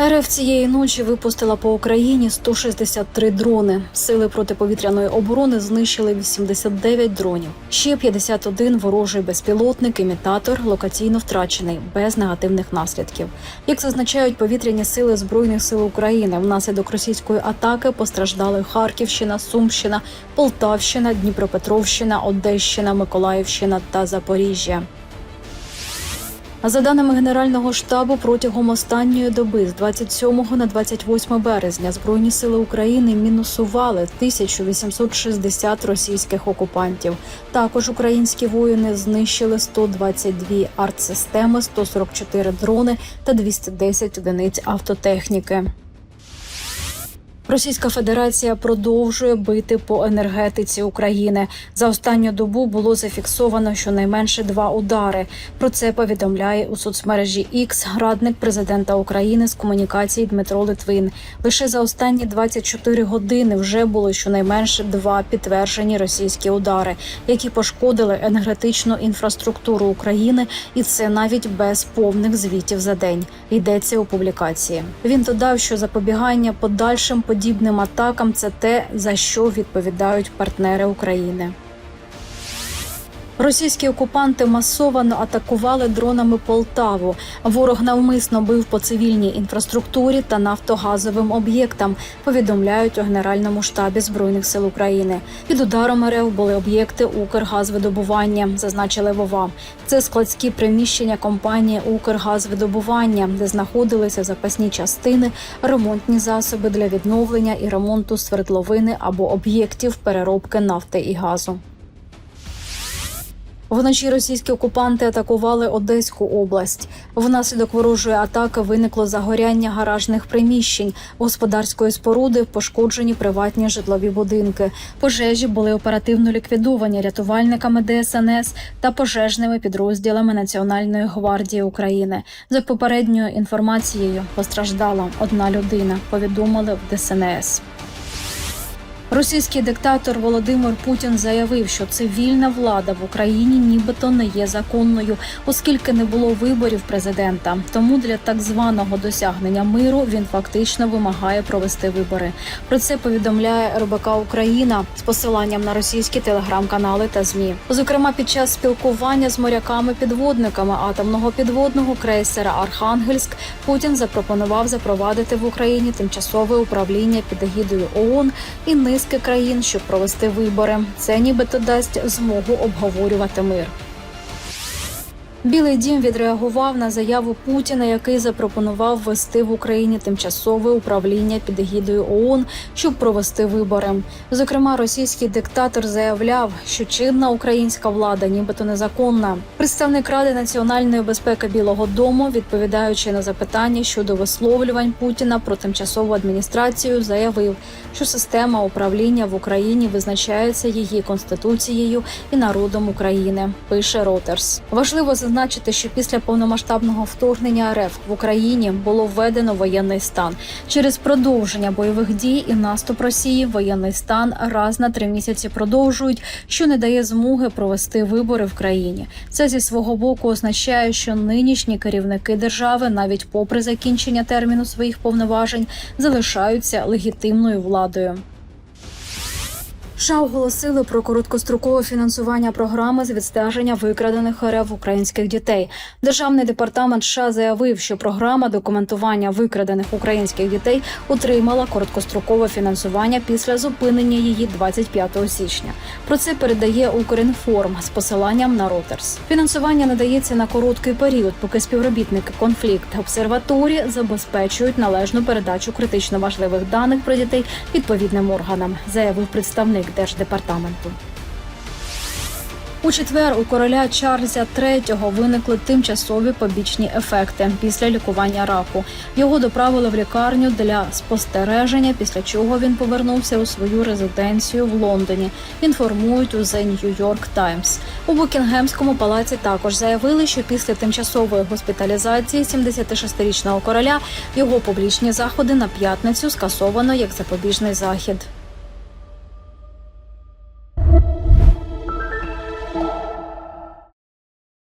РФ цієї ночі випустила по Україні 163 дрони. Сили протиповітряної оборони знищили 89 дронів. Ще 51 ворожий безпілотник, імітатор локаційно втрачений без негативних наслідків. Як зазначають повітряні сили збройних сил України, внаслідок російської атаки постраждали Харківщина, Сумщина, Полтавщина, Дніпропетровщина, Одещина, Миколаївщина та Запоріжжя. За даними Генерального штабу, протягом останньої доби з 27 на 28 березня Збройні сили України мінусували 1860 російських окупантів. Також українські воїни знищили 122 артсистеми, 144 дрони та 210 одиниць автотехніки. Російська Федерація продовжує бити по енергетиці України. За останню добу було зафіксовано щонайменше два удари. Про це повідомляє у соцмережі X радник президента України з комунікації Дмитро Литвин. Лише за останні 24 години вже було щонайменше два підтверджені російські удари, які пошкодили енергетичну інфраструктуру України, і це навіть без повних звітів за день. Йдеться у публікації. Він додав, що запобігання подальшим подібним атакам це те, за що відповідають партнери України. Російські окупанти масово атакували дронами Полтаву. Ворог навмисно бив по цивільній інфраструктурі та нафтогазовим об'єктам. Повідомляють у Генеральному штабі збройних сил України. Під ударом РФ були об'єкти Укргазвидобування, зазначили Вова. Це складські приміщення компанії Укргазвидобування, де знаходилися запасні частини, ремонтні засоби для відновлення і ремонту свердловини або об'єктів переробки нафти і газу. Вночі російські окупанти атакували Одеську область. Внаслідок ворожої атаки виникло загоряння гаражних приміщень, господарської споруди, пошкоджені приватні житлові будинки. Пожежі були оперативно ліквідовані рятувальниками ДСНС та пожежними підрозділами Національної гвардії України. За попередньою інформацією постраждала одна людина. Повідомили в ДСНС. Російський диктатор Володимир Путін заявив, що цивільна влада в Україні нібито не є законною, оскільки не було виборів президента. Тому для так званого досягнення миру він фактично вимагає провести вибори. Про це повідомляє РБК Україна з посиланням на російські телеграм-канали та змі. Зокрема, під час спілкування з моряками-підводниками атомного підводного крейсера Архангельськ Путін запропонував запровадити в Україні тимчасове управління під егідою ООН і низки країн, щоб провести вибори. Це нібито дасть змогу обговорювати мир. Білий дім відреагував на заяву Путіна, який запропонував ввести в Україні тимчасове управління під егідою ООН, щоб провести вибори. Зокрема, російський диктатор заявляв, що чинна українська влада, нібито незаконна. Представник Ради національної безпеки Білого Дому, відповідаючи на запитання щодо висловлювань Путіна про тимчасову адміністрацію, заявив, що система управління в Україні визначається її конституцією і народом України. Пише Ротерс. Важливо зазначити, що після повномасштабного вторгнення РФ в Україні було введено воєнний стан через продовження бойових дій і наступ Росії. Воєнний стан раз на три місяці продовжують, що не дає змоги провести вибори в країні. Це зі свого боку означає, що нинішні керівники держави, навіть попри закінчення терміну своїх повноважень, залишаються легітимною владою. США оголосили про короткострокове фінансування програми з відстеження викрадених РФ українських дітей. Державний департамент США заявив, що програма документування викрадених українських дітей отримала короткострокове фінансування після зупинення її 25 січня. Про це передає Укрінформ з посиланням на Reuters. Фінансування надається на короткий період, поки співробітники конфлікт обсерваторії забезпечують належну передачу критично важливих даних про дітей відповідним органам, заявив представник держдепартаменту. У четвер у короля Чарльза III виникли тимчасові побічні ефекти після лікування раку. Його доправили в лікарню для спостереження, після чого він повернувся у свою резиденцію в Лондоні. Інформують у The New York Times. У Букінгемському палаці також заявили, що після тимчасової госпіталізації 76-річного короля його публічні заходи на п'ятницю скасовано як запобіжний захід.